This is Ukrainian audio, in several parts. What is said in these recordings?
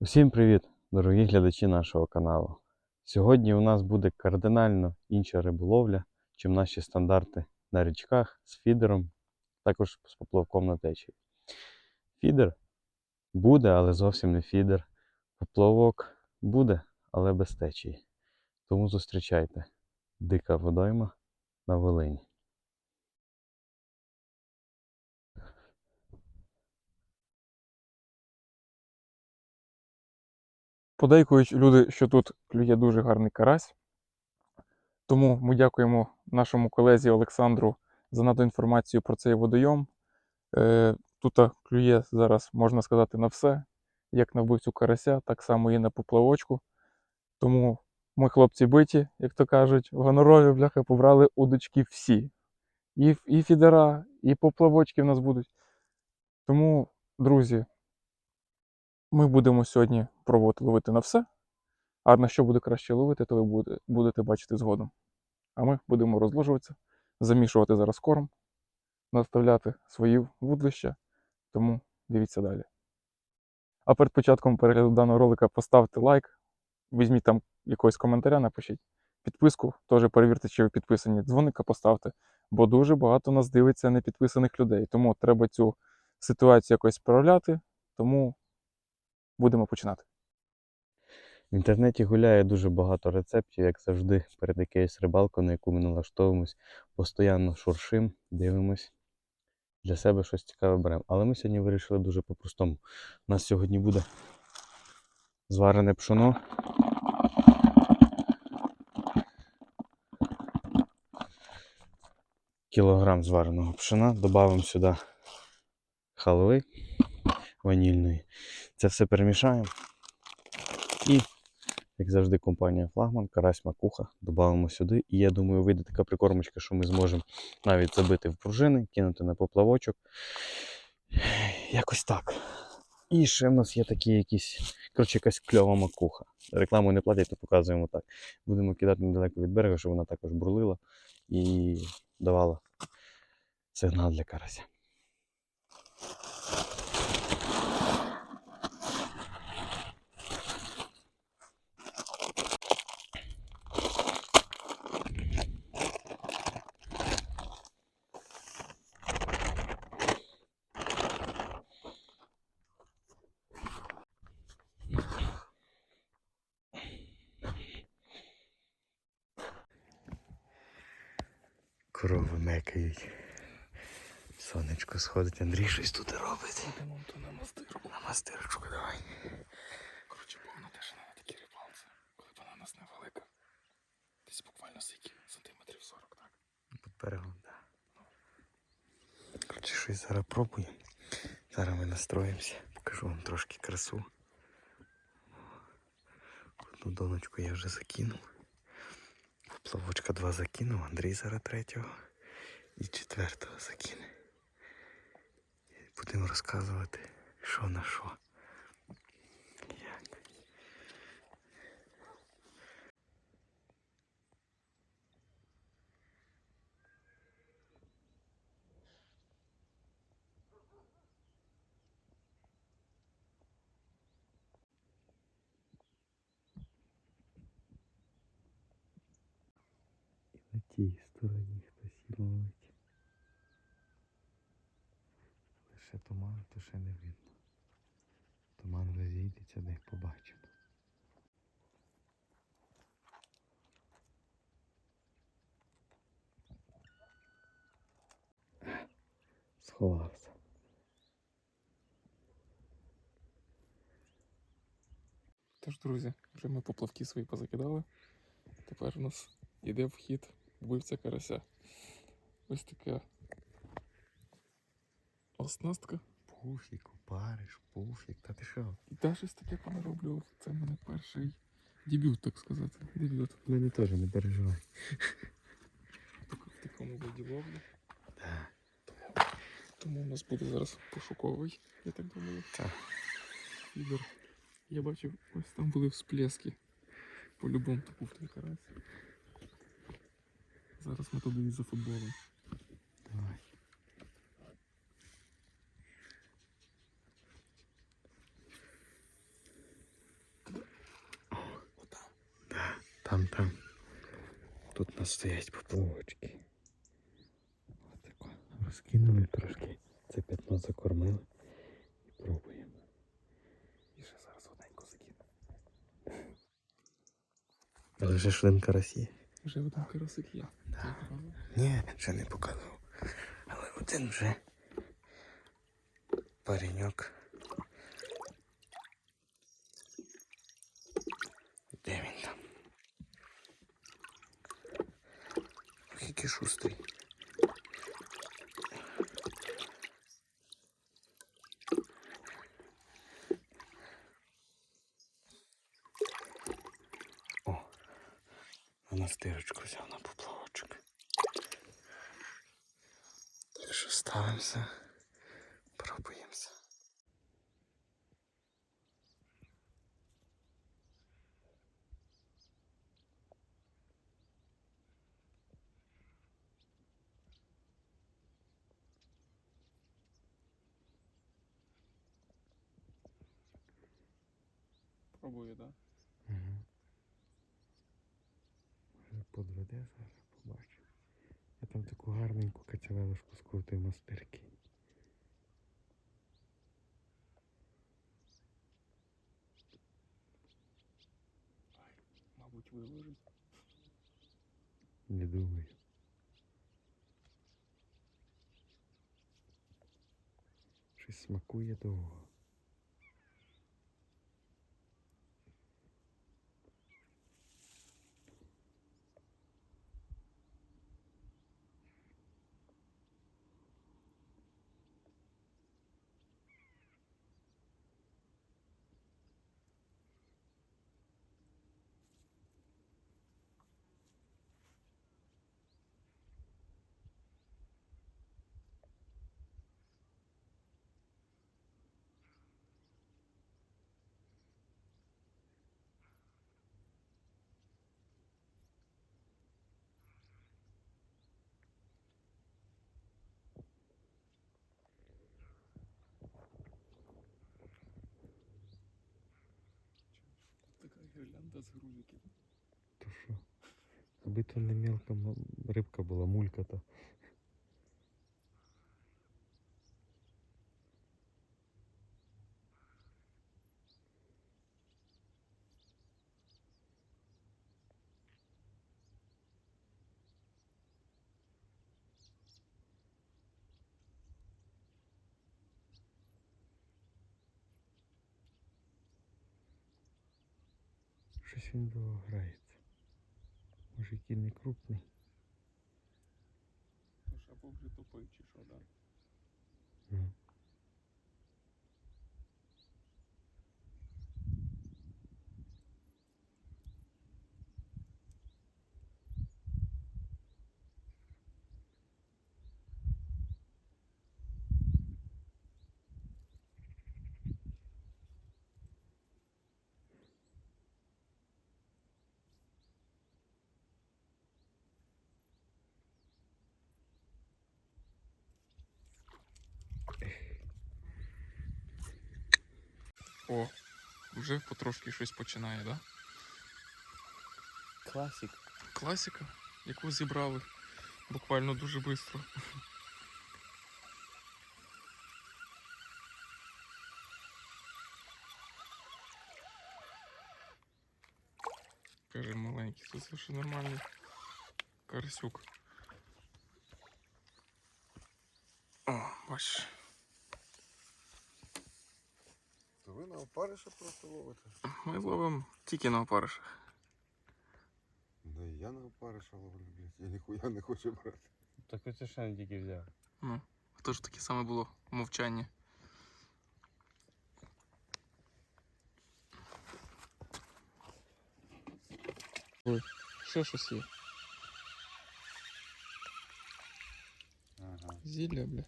Усім привіт, дорогі глядачі нашого каналу. Сьогодні у нас буде кардинально інша риболовля, чим наші стандарти на річках з фідером, також з поплавком на течії. Фідер буде, але зовсім не фідер. Поплавок буде, але без течії. Тому зустрічайте дика водойма на Волині. Подейкують люди, що тут клює дуже гарний карась. Тому ми дякуємо нашому колезі Олександру за надану інформацію про цей водойом. Е, тут клює зараз, можна сказати, на все. Як на вбивцю карася, так само і на поплавочку. Тому ми, хлопці биті, як то кажуть, в гонорові бляха побрали удочки всі. І, і фідера, і поплавочки в нас будуть. Тому, друзі, ми будемо сьогодні пробувати ловити на все. А на що буде краще ловити, то ви будете бачити згодом. А ми будемо розложуватися, замішувати зараз корм, наставляти свої вудлища, тому дивіться далі. А перед початком перегляду даного ролика поставте лайк, візьміть там якогось коментаря, напишіть. Підписку теж перевірте, чи ви підписані. Дзвоника поставте, бо дуже багато нас дивиться непідписаних людей. Тому треба цю ситуацію якось справляти. Тому будемо починати. В інтернеті гуляє дуже багато рецептів, як завжди, перед якоюсь рибалкою, на яку ми налаштовуємось, постійно шуршим, дивимось. Для себе щось цікаве беремо. Але ми сьогодні вирішили дуже по-простому. У нас сьогодні буде зварене пшоно. Кілограм звареного пшона. Додаємо сюди халви ванільної. Це все перемішаємо. І як завжди, компанія Флагман, карась макуха, додаємо сюди. І я думаю, вийде така прикормочка, що ми зможемо навіть забити в пружини, кинути на поплавочок. Якось так. І ще в нас є такі якісь, коротше, якась кльова макуха. Рекламу не платять, то показуємо так. Будемо кидати недалеко від берега, щоб вона також бурлила і давала сигнал для карася. Корови мекають. Сонечко сходить, Андрій щось тут робить. То на мастирку. На мастирочку давай. Коротше, повна тишина на такій рибалці, коли вона у нас невелика. Десь буквально скільки? Сантиметрів 40, так? Під берегом, так. Да. Коротше, щось зараз пробуємо. Зараз ми настроїмося. Покажу вам трошки красу. Одну доночку я вже закинув. Плавочка два закинув, Андрій зараз третього і четвертого закине. Будемо розказувати, що на що. Тій стороні хтось ловить. Лише туман, то ще не видно. Туман розійдеться, де побачимо. Сховався. Тож, друзі, вже ми поплавки свої позакидали. Тепер у нас йде в хід вбивця карася. Ось така оснастка. Пуфік, опариш, пуфік, та ти що? І та щось таке понароблював. Це в мене перший дебют, так сказати. Дебют. Мене теж не переживай. В такому виді ловлі. Так. Тому у нас буде зараз пошуковий, я так думаю. Так. Фідер. Я бачив, ось там були всплески. По-любому то був той карась. Зараз ми туди і за футболом. Давай. Там, там. Тут у нас стоять поплавочки. Отако. Розкинули трошки. Це п'ятно закормили і пробуємо. І ще зараз одненько закинемо. Але вже швинка Росії. Вже один карасик є. Да. Ні, ще не показував. Але один вже пареньок. Де він там? Ох, який а стирочку взяв на поплавочок. Так що ставимося, пробуємося. Пробую, так? Угу. Може подведе зараз, побачу. Я там таку гарненьку кацявелушку скрутив на стирки. Мабуть, виложить. Не думаю. Щось смакує довго. Гірлянда з грузиків. То що? Аби то не мелка рибка була, мулька то. Щось він довго грається. Може який не крупний. Тож або вже топив чи що, так? Ну. О, вже потрошки щось починає, так? Да? Класик. Класика, яку зібрали буквально дуже швидко. Каже маленький, це все ще нормальний карасюк. О, бачиш. на опариша просто ловите? Ми ловимо тільки на опаришах. Да і я на опариша ловлю, блядь. Я ніхуя не хочу брати. Так оце ще не тільки взяв. Ну, теж таке саме було мовчання. Ой, ще щось є. Ага. Зілля, бля.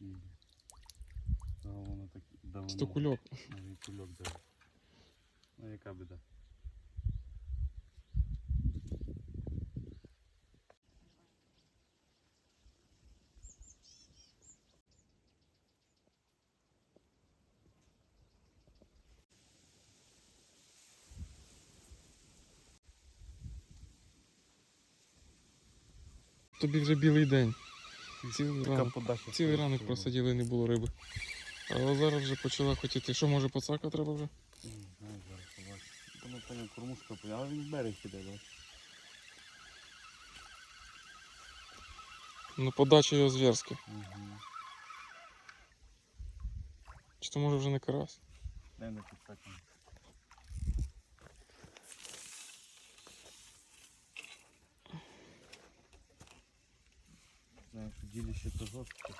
Ну, воно так давно. Стокульок. Може і кульок даже. Ну яка біда. Тобі вже білий день. Цілий ранок, цілий ранок просиділи, не було риби. Але зараз вже почала хотіти. Що може пацака треба вже? Не знаю, зараз побачу. Тому пані кормушка але він берег іде, бачиш. Ну подача його зверська. Угу. Чи то може вже не карась? Дай не підсакнемо. Знаєш, діліще то жорстко.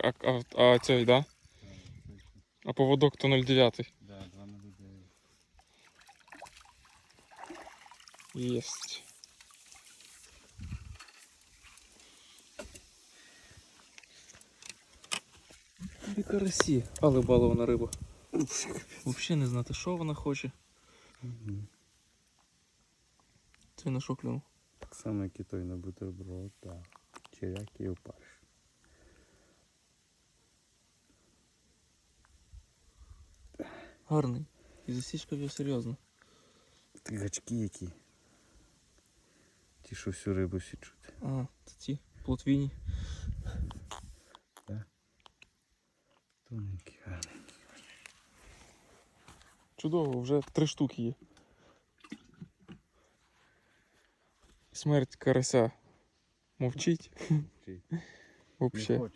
А, а, а цей, да? А поводок то 0,9. Да, 2 на людей. Єсть. І карасі, але балована риба. Взагалі не знати, що вона хоче. Це на що клюнув? Так само, як і той на бутерброд, так. Черяк і опариш. Гарний. І засічка вже серйозна. Ти гачки які. Ті, що всю рибу січуть. А, це ці плотвіні. Тоненькі, гарні. Чудово, вже три штуки є. Смерть карася мовчить. Чи Вообще. Не.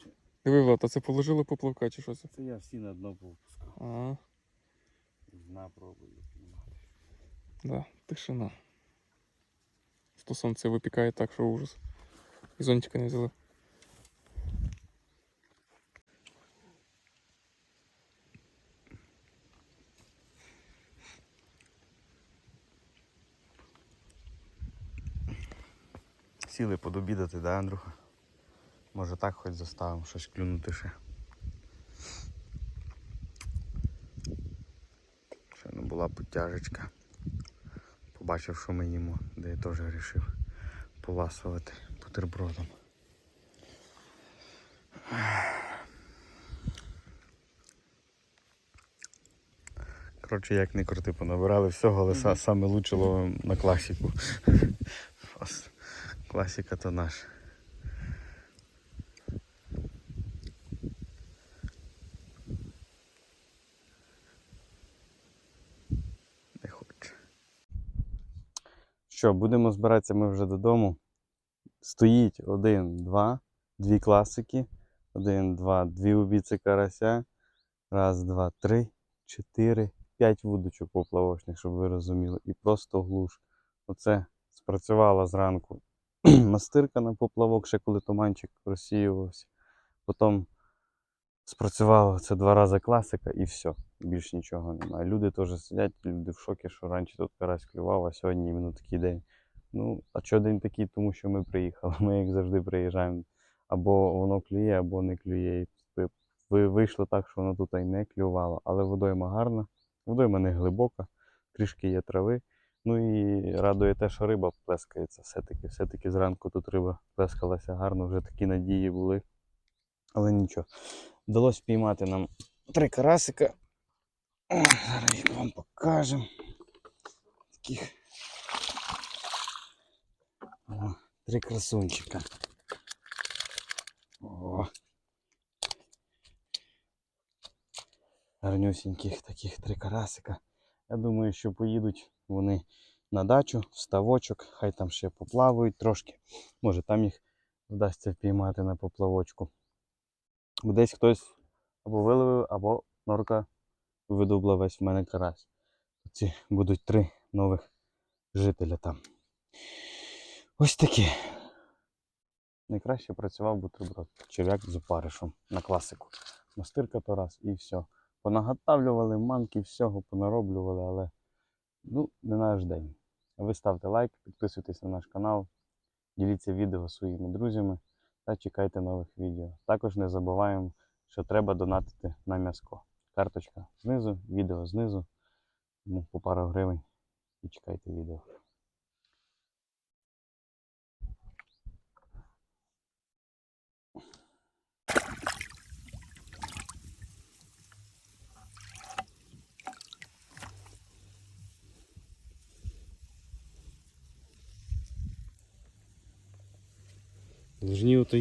Диви, Влад, а це положили поплавка чи що це? Це я всі на дно повпускав. Ага, Дна пробую піймати. да, тишина. То сонце випікає так, що ужас. І зонтика не взяли. Сіли подобідати, да, Андрюха? Може так хоч заставимо щось клюнути ще. Ще не була потяжечка. Побачив, що ми їмо, де я теж вирішив поласувати бутербродом. Коротше, як не крути, понабирали всього, але са- саме лучше ловимо на класіку. Класіка то наш. Що, будемо збиратися ми вже додому. Стоїть один, два, дві класики. Один, два, дві убійці карася. Раз, два, три, чотири, п'ять вудочок поплавочних, щоб ви розуміли. І просто глуш. Оце спрацювала зранку мастирка на поплавок, ще коли туманчик розсіювався. Потім спрацювала це два рази класика і все. Більш нічого немає. Люди теж сидять, люди в шокі, що раніше тут карась клював, а сьогодні іменно такий день. Ну, а що день такий, тому що ми приїхали. Ми як завжди приїжджаємо. Або воно клює, або не клює. Ви- ви- вийшло так, що воно тут і не клювало. Але водойма гарна, водойма не глибока, трішки є трави. Ну і радує те, що риба плескається все-таки. Все-таки зранку тут риба плескалася гарно, вже такі надії були. Але нічого. Вдалося піймати нам три карасика. Зараз вам покажемо. Таких. О, три красунчика. О. Гарнюсіньких таких три карасика. Я думаю, що поїдуть вони на дачу, в ставочок, хай там ще поплавають трошки. Може там їх вдасться впіймати на поплавочку. Десь хтось або виловив, або норка видобла весь в мене карась. Ці будуть три нових жителя там. Ось такі. Найкраще працював бутерброд. Черв'як з опаришем на класику. Мастирка то і все. Понаготавлювали манки, всього понароблювали, але ну, не наш день. Ви ставте лайк, підписуйтесь на наш канал, діліться відео своїми друзями та чекайте нових відео. Також не забуваємо, що треба донатити на м'яско. Карточка знизу, відео знизу. Тому по пару гривень і чекайте відео. Должні ото.